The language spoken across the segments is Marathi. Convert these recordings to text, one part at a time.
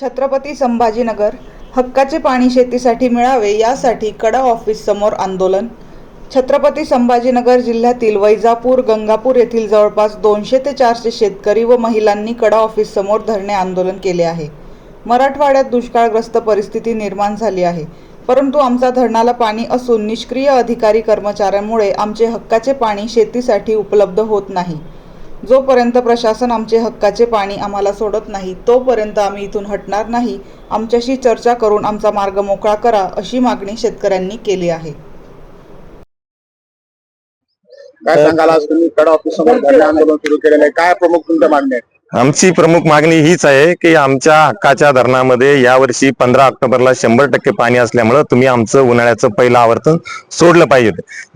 छत्रपती संभाजीनगर हक्काचे पाणी शेतीसाठी मिळावे यासाठी कडा ऑफिस समोर आंदोलन. छत्रपती संभाजीनगर जिल्ह्यातील वैजापूर गंगापूर येथील जवळपास दोनशे ते चारशे शेतकरी व महिलांनी कडा ऑफिस समोर धरणे आंदोलन केले आहे. मराठवाड्यात दुष्काळग्रस्त परिस्थिती निर्माण झाली आहे. परंतु आमचा धरणाला पाणी असून निष्क्रिय अधिकारी कर्मचाऱ्यांमुळे आमचे हक्काचे पाणी शेतीसाठी उपलब्ध होत नाही. जोपर्यंत प्रशासन आमचे हक्काचे पाणी आम्हाला सोडत नाही तोपर्यंत आम्ही इथून हटणार नाही. आमच्याशी चर्चा करून आमचा मार्ग मोकळा करा अशी मागणी शेतकऱ्यांनी केली आहे. काय सांगाल आज तुम्ही? कडा ऑफिस समोर धरणे आंदोलन सुरू केलेलं आहे. काय प्रमुख तुमच्या मागण्या आहेत? आमची प्रमुख मागणी हीच आहे की आमच्या हक्काच्या धरणामध्ये यावर्षी पंधरा ऑक्टोबरला शंभर टक्के पाणी असल्यामुळं तुम्ही आमचं उन्हाळ्याचं पहिलं आवर्तन सोडलं पाहिजे.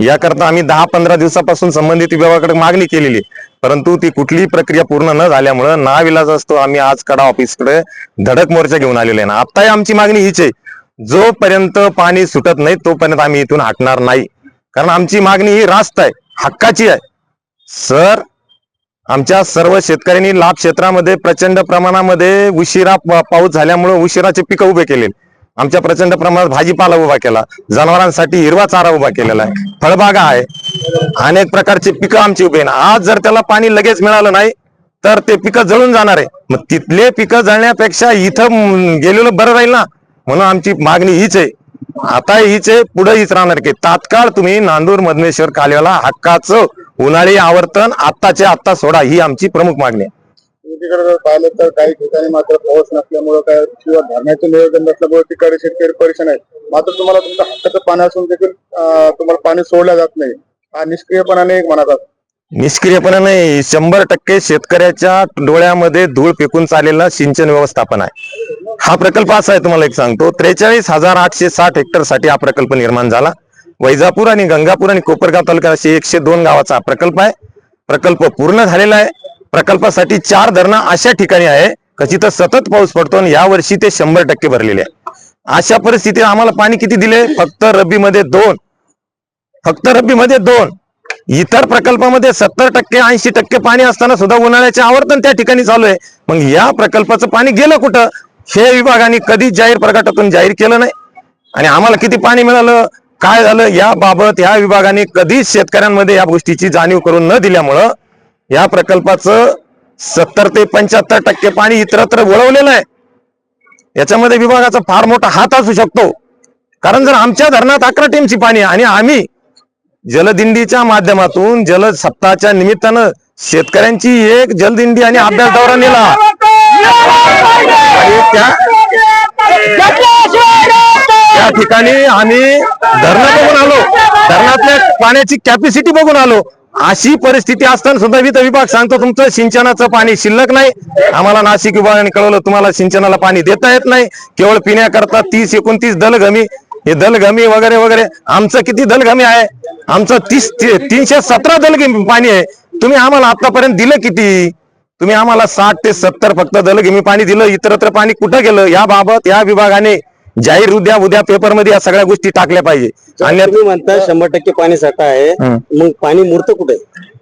याकरता आम्ही दहा पंधरा दिवसापासून संबंधित विभागाकडे मागणी केलेली आहे. परंतु ती कुठलीही प्रक्रिया पूर्ण न झाल्यामुळं नाविलाज असतो. आम्ही आज कडा ऑफिसकडे धडक मोर्चा घेऊन आलेलो आहे. ना आत्ताही आमची मागणी हीच आहे. जोपर्यंत पाणी सुटत नाही तोपर्यंत आम्ही इथून हटणार नाही. कारण आमची मागणी ही रास्त आहे. हक्काची आहे. सर आमच्या सर्व शेतकऱ्यांनी लाभ क्षेत्रामध्ये प्रचंड प्रमाणामध्ये उशिरा पाऊस झाल्यामुळे उशिराचे पिकं उभे केले. आमच्या प्रचंड प्रमाणात भाजीपाला उभा केला. जनावरांसाठी हिरवा चारा उभा केलेला आहे. फळबागा आहे. अनेक प्रकारचे पिकं आमची उभे ना आज जर त्याला पाणी लगेच मिळालं नाही तर ते पिकं जळून जाणार आहे. मग तिथले पिकं जळण्यापेक्षा इथं गेलेलं बरं राहील ना? म्हणून आमची मागणी हीच आहे. आता हीच आहे पुढे हीच राहणार की तात्काळ तुम्ही नांदूर मधमेश्वर कालव्याला हक्काचं उन्हाळी आवर्तन आत्ताच्या आत्ता सोडा ही आमची प्रमुख मागणी आहे. जर पाहिलं तर काही ठिकाणी मात्र पाऊस नसल्यामुळं काय किंवा धरण्याचं नियोजन नसल्यामुळे तिकडे शेतकरी परेशान आहेत. मात्र तुम्हाला तुमचं हक्काचं पाणी असून देखील तुम्हाला पाणी सोडलं जात नाही. हा निष्क्रियपणाने एक म्हणतात निष्क्रियपणे नाही शंभर टक्के शेतकऱ्याच्या डोळ्यामध्ये धूळ फेकून चाललेला सिंचन व्यवस्थापन आहे. हा प्रकल्प असा आहे तुम्हाला एक सांगतो. त्रेचाळीस हजार आठशे साठ हेक्टरसाठी हा प्रकल्प निर्माण झाला. वैजापूर आणि गंगापूर आणि कोपरगाव तालुक्यात असे एकशे दोन गावाचा प्रकल्प आहे. प्रकल्प पूर्ण झालेला आहे. प्रकल्पासाठी चार धरणं अशा ठिकाणी आहे का जिथं सतत पाऊस पडतो आणि यावर्षी ते शंभर टक्के भरलेले आहे. अशा परिस्थितीत आम्हाला पाणी किती दिले? फक्त रब्बीमध्ये दोन. फक्त रब्बीमध्ये दोन. इतर प्रकल्पामध्ये सत्तर टक्के ऐंशी टक्के पाणी असताना सुद्धा उन्हाळ्याचे आवर्तन त्या ठिकाणी चालू आहे. मग या प्रकल्पाचं पाणी गेलं कुठं? हे विभागाने कधीच जाहीर प्रकटातून जाहीर केलं नाही. आणि आम्हाला किती पाणी मिळालं? काय झालं? याबाबत या विभागाने कधीच शेतकऱ्यांमध्ये या गोष्टीची जाणीव करून न दिल्यामुळं या प्रकल्पाचं सत्तर ते पंच्याहत्तर टक्के पाणी इतरत्र वळवलेलं आहे. याच्यामध्ये विभागाचा फार मोठा हात असू शकतो. कारण जर आमच्या धरणात अकरा टीमची पाणी आहे आणि आम्ही जलदिंडीच्या माध्यमातून जल सप्ताहाच्या निमित्तानं शेतकऱ्यांची एक जलदिंडी आणि अभ्यास दौरा नेला. त्या या ठिकाणी आम्ही धरणं बघून आलो. धरणातल्या पाण्याची कॅपॅसिटी बघून आलो. अशी परिस्थिती असताना सुद्धा वित्त विभाग सांगतो तुमचं सिंचनाचं पाणी शिल्लक नाही. आम्हाला नाशिक विभागाने कळवलं तुम्हाला सिंचनाला पाणी देता येत नाही. केवळ पिण्याकरता तीस एकोणतीस दलगमी हे दलगमी वगैरे वगैरे. आमचं किती दलगमी आहे? आमचं तीस तीनशे सतरा दलगमी पाणी आहे. तुम्ही आम्हाला आतापर्यंत दिलं किती? तुम्ही आम्हाला साठ ते सत्तर फक्त दलगमी पाणी दिलं. इतरत्र पाणी कुठं गेलं? याबाबत या विभागाने जाहीर उद्या उद्या पेपरमध्ये या सगळ्या गोष्टी टाकल्या पाहिजे. अन्यथा तुम्ही म्हणता शंभर टक्के पाणी साठा आहे. मग पाणी मुरत कुठे?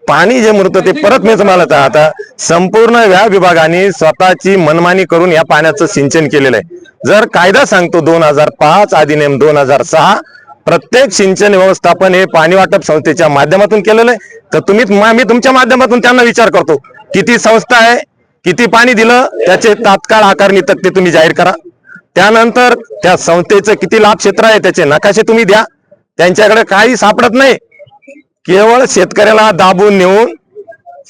पाणी जे मृत ते परत मी तुम्हाला आता- संपूर्ण या विभागाने स्वतःची मनमानी करून या पाण्याचं सिंचन केलेलं आहे. जर कायदा सांगतो दोन हजार पाच अधिनियम दोन हजार सहा प्रत्येक सिंचन व्यवस्थापन हे पाणी वाटप संस्थेच्या माध्यमातून केलेलं आहे. तर तुम्ही मा- मी तुमच्या माध्यमातून त्यांना विचार करतो. किती संस्था आहे किती पाणी दिलं त्याचे तात्काळ आकारणी तक्ते तुम्ही जाहीर करा. त्यानंतर त्या संस्थेचं किती लाभ क्षेत्र आहे त्याचे नकाशे तुम्ही द्या. त्यांच्याकडे काही सापडत नाही. केवळ शेतकऱ्याला दाबून नेऊन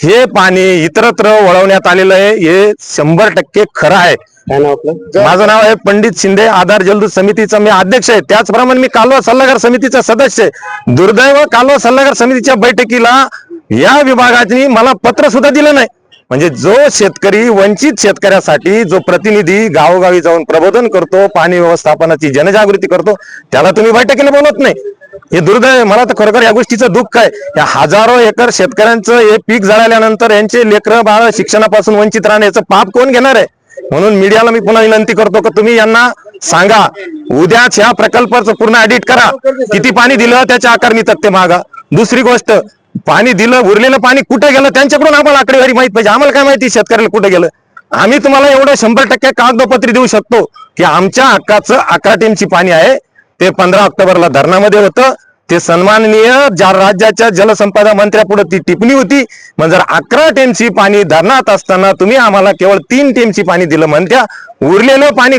हे पाणी इतरत्र वळवण्यात आलेलं आहे. हे शंभर टक्के खरं आहे. माझं नाव आहे पंडित शिंदे. आधार जलदूत समितीचा मी अध्यक्ष आहे. त्याचप्रमाणे मी कालवा सल्लागार समितीचा सदस्य आहे. दुर्दैव कालवा सल्लागार समितीच्या बैठकीला या विभागाने मला पत्र सुद्धा दिलं नाही. म्हणजे जो शेतकरी वंचित शेतकऱ्यासाठी जो प्रतिनिधी गावोगावी जाऊन प्रबोधन करतो पाणी व्यवस्थापनाची जनजागृती करतो त्याला तुम्ही बैठकीला बोलत नाही. हे दुर्दैव मला तर खरोखर या गोष्टीचं दुःख आहे. या हजारो एकर शेतकऱ्यांचं हे पीक जळाल्यानंतर यांचे लेकरं बाळ शिक्षणापासून वंचित राहण्याचं पाप कोण घेणार आहे? म्हणून मीडियाला मी पुन्हा विनंती करतो की तुम्ही यांना सांगा. उद्याच ह्या प्रकल्पाचं पूर्ण ऑडिट करा. किती पाणी दिलं त्याच्या आकारणी तथ्य मागा. दुसरी गोष्ट पाणी दिलं उरलेलं पाणी कुठे गेलं त्यांच्याकडून आम्हाला आकडेवारी माहीत पाहिजे. आम्हाला काय माहिती शेतकऱ्याला कुठे गेलं? आम्ही तुम्हाला एवढं शंभर टक्के कागदपत्री देऊ शकतो की आमच्या हक्काचं अकरा टीमची पाणी आहे. ते पंधरा ऑक्टोबरला धरणामध्ये होतं. ते सन्माननीय ज्या राज्याच्या जलसंपदा मंत्र्यापुढे ती टिप्पणी होती म्हणजे जर अकरा टीमची पाणी धरणात असताना तुम्ही आम्हाला केवळ तीन टीमची पाणी दिलं म्हणत्या उरलेलं पाणी